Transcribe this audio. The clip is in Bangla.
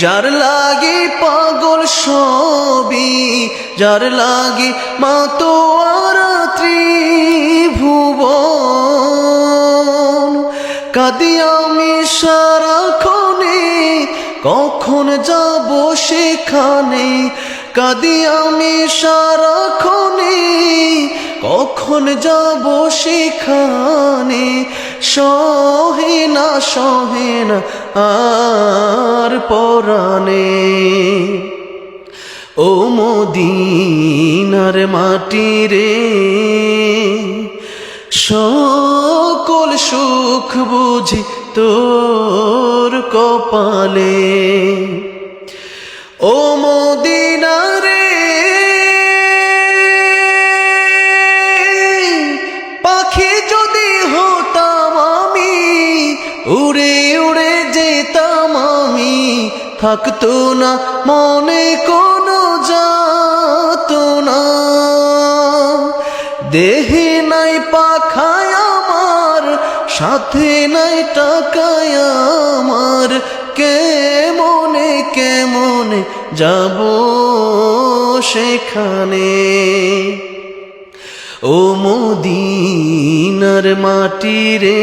যার লাগে পাগল সবই, যার লাগে মা তো আর ত্রিভুবন কাদি আমি সারাক্ষণে, কখন যাব সেখানে? কাদি আমি সারাক্ষণে, কখন যাব সেখানে? সহে না আর পরাণে। ও মদিনার মাটি রে সকল সুখ বুঝি তোর কপালে। ও মদিনারে যেতাম আমি, থাকতো না, মনে কোনো যাত না। দেহে নাই পাখায় আমার, সাথে নাই টাকায় আমার। কে মনে কে মনে যাব সেখানে? ও মোদিনার মাটি রে